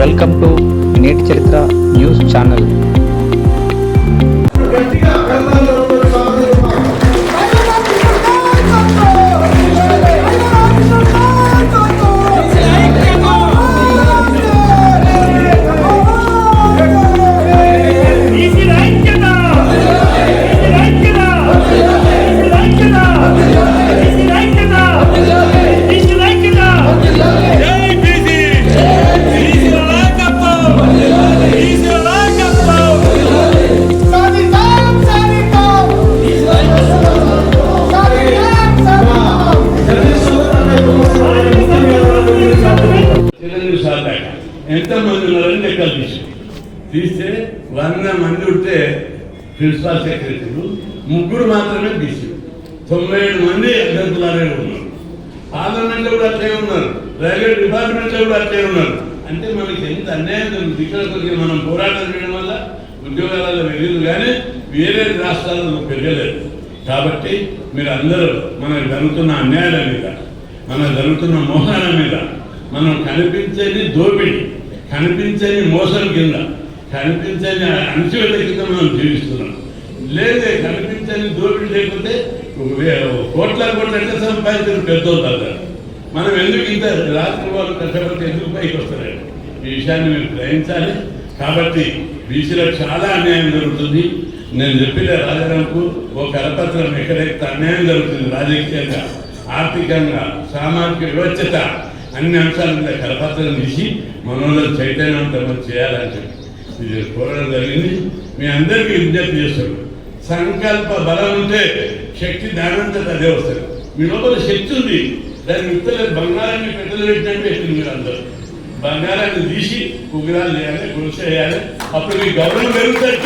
Welcome to నేటి చరిత్ర news channel. ఎనభై మంది ఉంటే ప్రిన్సిపాల్ సెక్రటరీలు ముగ్గురు మాత్రమే బీసీ. తొంభై ఏడు మంది అభ్యర్థులనే ఉన్నారు. పార్లమెంట్లో కూడా అట్లే ఉన్నారు. రైల్వే డిపార్ట్మెంట్లో కూడా అట్లే ఉన్నారు. అంటే మనకి ఎంత అన్యాయం జరుగుతుంది ఇక్కడ కొద్దిగా మనం పోరాటం చేయడం వల్ల ఉద్యోగాలలో వెళ్ళింది కానీ వేరే రాష్ట్రాలలో పెరగలేదు. కాబట్టి మీరు అందరూ మనకు జరుగుతున్న అన్యాయాల మీద మనకు జరుగుతున్న మోసాల మీద మనం కనిపించేది దోపిడి కనిపించేది మోసం కింద కనిపించని అంశం కింద మనం జీవిస్తున్నాం. లేదే కనిపించని దోపిడీ లేకపోతే కోట్ల కోట్ల ఎంత సంపాదించిన పెద్ద మనం ఎందుకు ఇంత రాత్రి వాళ్ళు కష్టపడితే ఎందుకు పైకి వస్తారు ఈ విషయాన్ని మీరు గ్రహించాలి. కాబట్టి బీసీలకు చాలా అన్యాయం జరుగుతుంది. నేను చెప్పిన రాజారాంకు ఓ కరపత్రం ఎక్కడైతే అన్యాయం జరుగుతుంది రాజకీయంగా ఆర్థికంగా సామాజిక వివచ్చత అన్ని అంశాల మీద కరపత్రం తీసి మనోళ్ళని చైతన్యవంతం చేయాలని చెప్పి. కోరడం జరిగింది. మీ అందరికీ విజ్ఞప్తి చేస్తాడు సంకల్ప బలం ఉంటే శక్తి దానంతట అదే వస్తుంది. మీ లోపల శక్తి ఉంది. దాన్ని ఇతర బంగారాన్ని పెద్దలు పెట్టినట్టు పెట్టింది మీరు అందరూ బంగారాన్ని తీసి కుగిరాలు చేయాలి గుడిసె చేయాలి అప్పుడు మీ గౌరవం పెరుగుతాయి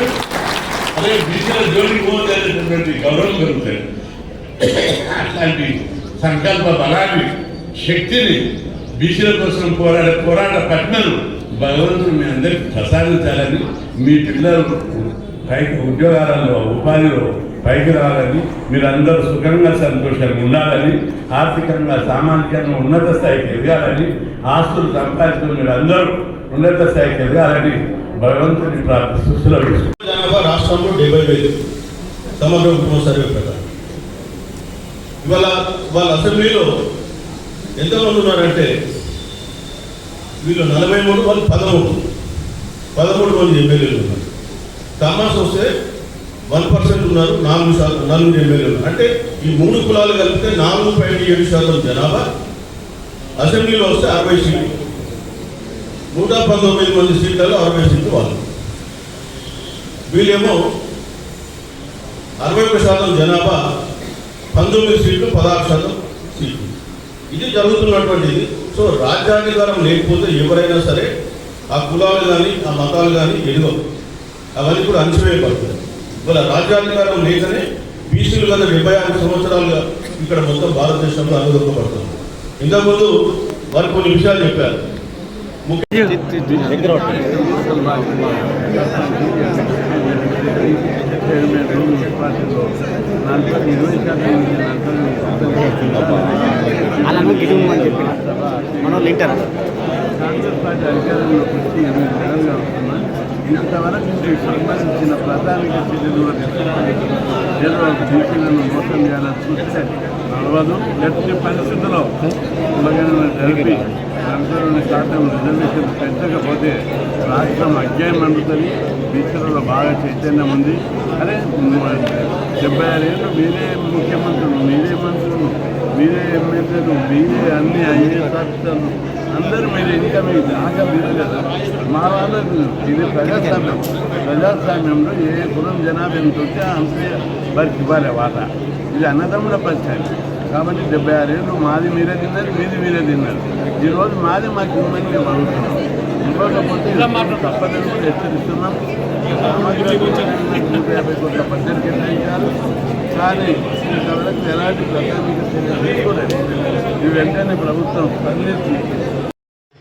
అదే బీసీల జోలికి పోతేటువంటి గౌరవం పెరుగుతాడు అట్లాంటి సంకల్ప బలాన్ని శక్తిని బీసీల కోసం పోరాడే పోరాట పట్నను భగవంతుడు మీ అందరికి ప్రసాదించాలని మీ పిల్లలు పైకి ఉద్యోగాలలో ఉపాధిలో పైకి రావాలని మీరందరూ సుఖంగా సంతోషంగా ఉండాలని ఆర్థికంగా సామాజికంగా ఉన్నత స్థాయికి ఎదగాలని ఆస్తులు సంపాదించుకుని మీరందరూ ఉన్నత స్థాయికి ఎదగాలని భగవంతుని ప్రార్థిస్తూ జనాభా రాష్ట్రంలో డెబ్బై వేలు. సమగ్ర కుటుంబ సర్వే ప్రకారం. ఇవాళ వాళ్ళ అసెంబ్లీలో ఎంతమంది ఉన్నారంటే వీళ్ళు నలభై మూడు వాళ్ళు పదమూడు. పదమూడు మంది ఎమ్మెల్యేలు ఉన్నారు. కామర్స్ వస్తే వన్ పర్సెంట్ ఉన్నారు నాలుగు శాతం నలుగురు ఎమ్మెల్యేలు అంటే ఈ మూడు కులాలు కలిపితే నాలుగు పాయింట్ ఏడు శాతం జనాభా. అసెంబ్లీలో వస్తే అరవై సీట్లు. నూట పంతొమ్మిది మంది సీట్లలో అరవై సీట్లు వాళ్ళు. వీళ్ళేమో అరవై ఒక శాతం జనాభా పంతొమ్మిది సీట్లు పదహారు శాతం సీట్లు. ఇది జరుగుతున్నటువంటిది. సో రాజ్యాంగీకారం లేకపోతే ఎవరైనా సరే ఆ కులాలు కానీ ఆ మతాలు కానీ ఎదుగవు. అవన్నీ కూడా అణచివేయబడతాయి ఇవాళ రాజ్యాంగీకారం లేకనే బీసీలు గత డెబ్బై ఆరు సంవత్సరాలుగా ఇక్కడ మొత్తం భారతదేశంలో అనుదొక్కబడుతుంది ఇంతకుముందు వారు కొన్ని విషయాలు చెప్పారు. ముఖ్య అలాను గిడు అని చెప్పిన మన లింటర్ కాంగ్రెస్ పార్టీ అధికారంలోకి వచ్చి ఎనిమిది ఇంతవరకు సంబంధించిన ప్రాథమిక చర్యలు ఏదో బీసీలను మోసం చేయాలని చూస్తే నడవదు లేకపోతే పరిస్థితుల్లో ఉల్లగనలు జరిపి శాతం రిజర్వేషన్ పెంచకపోతే రాష్ట్రం అధ్యాయం అందుతుంది బీసీలలో బాగా చైతన్యం ఉంది అరే డెబ్బై ఆరేళ్ళు మీరే ముఖ్యమంత్రులు మీరే మంత్రులు. మీరే ఎమ్మెల్యేలు మీరే అన్ని ఐఏఎస్ ఆఫీసర్లు అందరూ మీరు ఇంకా మీకు దాకా మీరు కదా. మా వాళ్ళకు ఇది ప్రజాస్వామ్యం. ప్రజాస్వామ్యంలో ఏ కులం జనాభా ఎంత ఉంటే అంతే వారికి ఇవ్వాలి వాటా ఇది అన్నదమ్ముల పంచాయతీ కాబట్టి డెబ్బై ఆరేళ్ళు మాది మీరే తిన్నారు మీది మీరే తిన్నారు. ఈరోజు మాది మాకు ఇవ్వమని మేము అడుగుతున్నాం. ఇవ్వకపోతే తప్పదని కూడా హెచ్చరిస్తున్నాం. నూట యాభై కోట్ల బడ్జెట్ కేటాయించారు. కానీ ఇంతవరకు ఎలాంటి ప్రాథమిక వెంటనే ప్రభుత్వం స్పందించి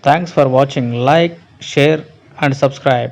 Thanks for watching. Like, share, and subscribe.